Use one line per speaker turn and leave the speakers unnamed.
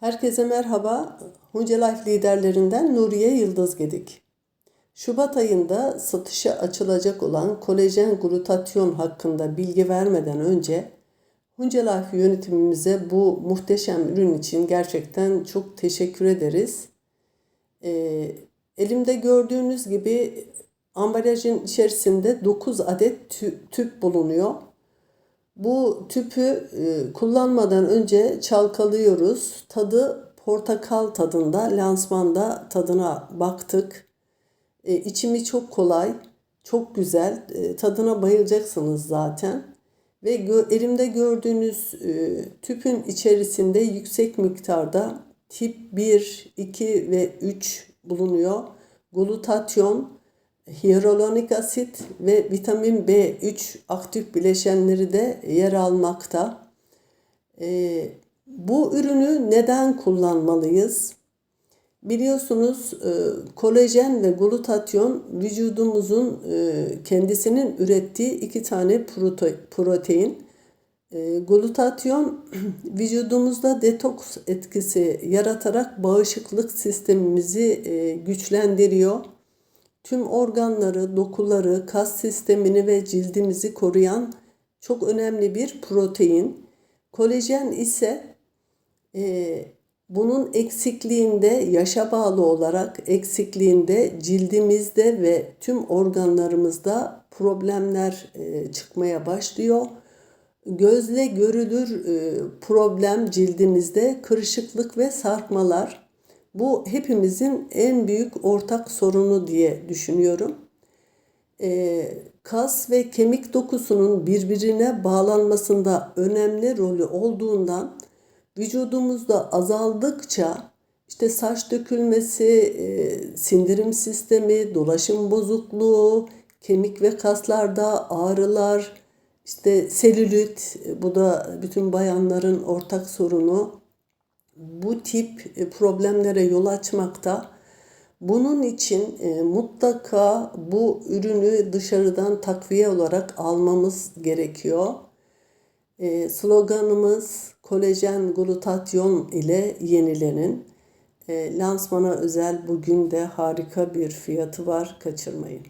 Herkese merhaba. Hunca Life liderlerinden Nuriye Yıldız Gedik. Şubat ayında satışa açılacak olan kolajen glutatyon hakkında bilgi vermeden önce Hunca Life yönetimimize bu muhteşem ürün için gerçekten çok teşekkür ederiz. Ee, elimde gördüğünüz gibi ambalajın içerisinde 9 adet tü- tüp bulunuyor. Bu tüpü e, kullanmadan önce çalkalıyoruz. Tadı portakal tadında, lansmanda tadına baktık. E, içimi çok kolay, çok güzel. E, tadına bayılacaksınız zaten. Ve elimde gördüğünüz e, tüpün içerisinde yüksek miktarda tip 1, 2 ve 3 bulunuyor. Glutatyon, hyaluronik asit ve vitamin B3 aktif bileşenleri de yer almakta. Ee, bu ürünü neden kullanmalıyız? Biliyorsunuz e, kolajen ve glutatyon vücudumuzun e, kendisinin ürettiği iki tane prote- protein. E, glutatyon vücudumuzda detoks etkisi yaratarak bağışıklık sistemimizi e, güçlendiriyor. Tüm organları, dokuları, kas sistemini ve cildimizi koruyan çok önemli bir protein. Kolajen ise e, bunun eksikliğinde yaşa bağlı olarak eksikliğinde cildimizde ve tüm organlarımızda problemler e, çıkmaya başlıyor. Gözle görülür e, problem cildimizde kırışıklık ve sarkmalar. Bu hepimizin en büyük ortak sorunu diye düşünüyorum. Ee, kas ve kemik dokusunun birbirine bağlanmasında önemli rolü olduğundan vücudumuzda azaldıkça işte saç dökülmesi, e, sindirim sistemi, dolaşım bozukluğu, kemik ve kaslarda ağrılar, işte selülit, e, bu da bütün bayanların ortak sorunu bu tip e, problemlere yol açmakta. Bunun için e, mutlaka bu ürünü dışarıdan takviye olarak almamız gerekiyor. E, sloganımız kolajen glutatyon ile yenilenin. Lansmana özel bugün de harika bir fiyatı var. Kaçırmayın.